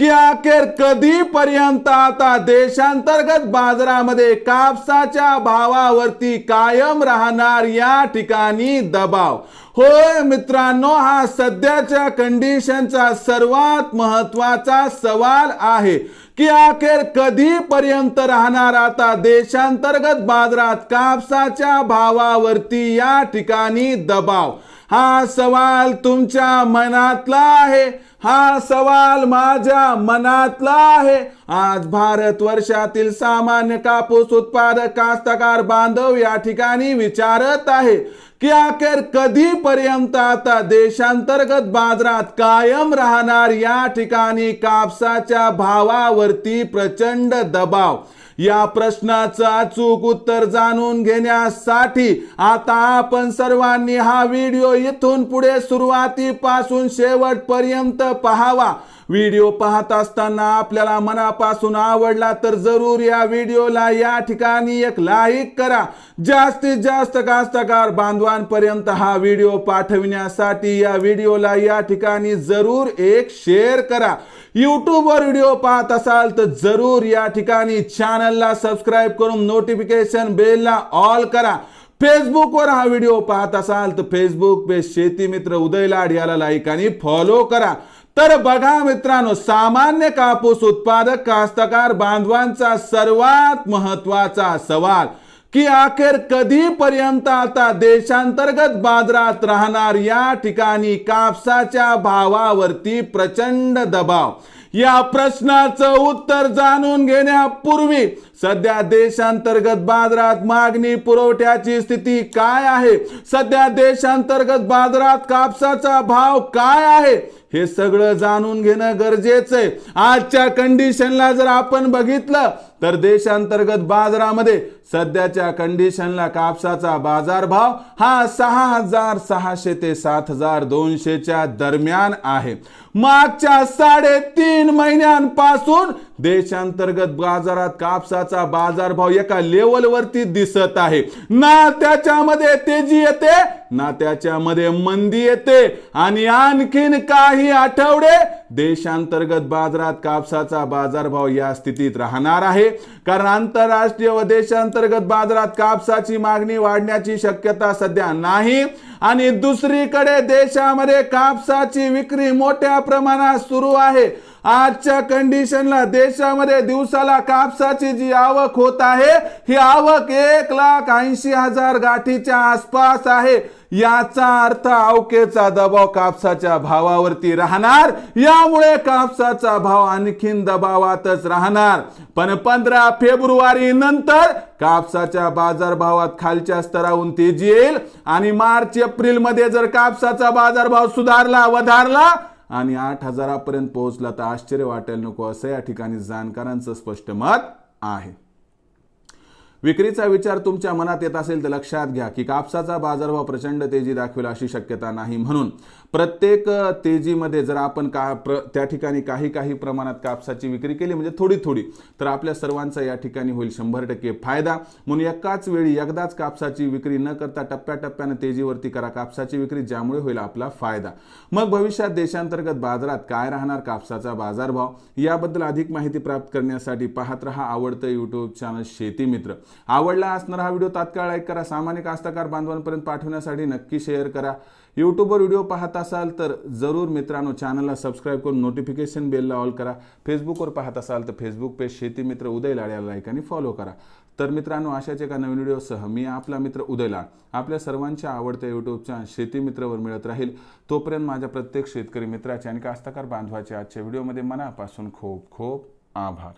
की अखेर कधीपर्यंत आता देशांतर्गत बाजारामध्ये कापसाच्या भावावरती कायम राहणार या ठिकाणी दबाव? होय मित्रांनो हा सध्याच्या कंडिशनचा सर्वात महत्त्वाचा सवाल आहे की अखेर कधीपर्यंत राहणार आता देशांतर्गत बाजारात कापसाच्या भावावरती या ठिकाणी दबाव? हा सवाल तुमच्या मनातला आहे. हा सवाल माझ्या मनातला आहे. आज भारत वर्षातील सामान्य कापूस उत्पादक कास्तकार बांधव या ठिकाणी विचारत आहे की अखेर कधीपर्यंत आता देशांतर्गत बाजारात कायम राहणार या ठिकाणी कापसाच्या भावावरती प्रचंड दबाव? या प्रश्नाचं अचूक उत्तर जाणून घेण्यासाठी आता आपण सर्वांनी हा व्हिडिओ इथून पुढे सुरुवातीपासून शेवटपर्यंत पाहावा. व्हिडिओ पाहत असताना आपल्याला मनापासून आवडला तर जरूर या व्हिडिओला या ठिकाणी एक लाईक करा. जास्तीत जास्त कास्तकार बांधवांपर्यंत हा व्हिडिओ पाठविण्यासाठी या व्हिडिओला या ठिकाणी जरूर एक शेअर करा. यूट्यूबवर व्हिडिओ पाहत असाल तर जरूर या ठिकाणी चॅनलला सबस्क्राईब करून नोटिफिकेशन बेलला ऑल करा. फेसबुकवर हा व्हिडिओ पाहत असाल तर फेसबुक पेज शेती मित्र उदय लाड याला लाईक आणि फॉलो करा. तर बघा मित्रांनो सामान्य कापूस उत्पादक कास्तकार बांधवांचा सर्वात महत्त्वाचा सवाल की अखेर कधीपर्यंत आता देशांतर्गत बाजारात राहणार या ठिकाणी कापसाच्या भावावरती प्रचंड दबाव? या प्रश्नाचं उत्तर जाणून घेण्यापूर्वी सध्या देशांतर्गत बाजारात मागणी पुरवठ्याची स्थिती काय आहे? सध्या देशांतर्गत बाजारात कापसाचा भाव काय आहे? हे सगळं जाणून घेणं गरजेचं आहे. आजच्या कंडिशनला जर आपण बघितलं तर देशांतर्गत बाजारामध्ये सध्याच्या कंडिशनला कापसाचा बाजारभाव हा सहा हजार सहाशे ते सात हजार दोनशेच्या दरम्यान आहे. मागच्या साडेतीन महिन्यांपासून देशांतर्गत बाजारात कापसाचा बाजारभाव एका लेवलवरती दिसत आहे. ना त्याच्यामध्ये तेजी येते ना त्याच्यामध्ये मंदी येते. आणि आणखीन काही आठवडे देशांतर्गत बाजारात कापसाचा बाजारभाव या स्थितीत राहणार आहे. कारण आंतरराष्ट्रीय व देशांतर्गत बाजारात कापसाची मागणी वाढण्याची शक्यता सध्या नाही. आणि दुसरीकडे देशामध्ये कापसाची विक्री मोठ्या प्रमाणात सुरू आहे. आजच्या कंडिशनला देशामध्ये दिवसाला कापसाची जी आवक होत आहे ही आवक एक लाख ऐंशी हजार गाठीच्या आसपास आहे. याचा अर्थ अवकेचा दबाव कापसाच्या भावावरती राहणार. यामुळे कापसाचा भाव आणखीन दबावातच राहणार. पण पंधरा फेब्रुवारी नंतर कापसाच्या बाजारभावात खालच्या स्तरावून तेजी येईल आणि मार्च एप्रिलमध्ये जर कापसाचा बाजारभाव सुधारला वधारला आणि आठ हजारापर्यंत पोहोचला तर आश्चर्य वाटायला नको असं या ठिकाणी जाणकारांचं स्पष्ट मत आहे. विक्रीचा विचार तुमच्या मनात येत असेल तर लक्षात घ्या की कापसाचा बाजारभाव प्रचंड तेजी दाखवेल अशी शक्यता नाही म्हणून. प्रत्येक तेजीमध्ये जर आपण का प्र त्या ठिकाणी काही काही प्रमाणात कापसाची विक्री केली म्हणजे थोडी थोडी तर आपल्या सर्वांचा या ठिकाणी होईल शंभर टक्के फायदा. म्हणून एकाच वेळी एकदाच कापसाची विक्री न करता टप्प्याटप्प्यानं तेजीवरती करा कापसाची विक्री ज्यामुळे होईल आपला फायदा. मग भविष्यात देशांतर्गत बाजारात काय राहणार कापसाचा बाजारभाव? याबद्दल अधिक माहिती प्राप्त करण्यासाठी पाहत रहा आवडतं यूट्यूब चॅनल शेती मित्र. आवडला असणारा हा व्हिडिओ तात्काळ लाईक करा. सामान्य कास्तकार बांधवांपर्यंत पाठवण्यासाठी नक्की शेअर करा. यूट्यूबवर व्हिडिओ पाहत असाल तर जरूर मित्रांनो चॅनलला सबस्क्राईब करून नोटिफिकेशन बेलला ऑल करा. फेसबुकवर पाहत असाल तर फेसबुक पेज शेती मित्र उदय लाड याला लाईक आणि फॉलो करा. तर मित्रांनो अशाच एका नवीन व्हिडिओसह मी आपला मित्र उदय लाड आपल्या सर्वांच्या आवडत्या यूट्यूबच्या शेती मित्रवर मिळत राहील. तोपर्यंत माझ्या प्रत्येक शेतकरी मित्राचे आणि कास्तकार बांधवाचे आजच्या व्हिडिओमध्ये मनापासून खूप खूप आभार.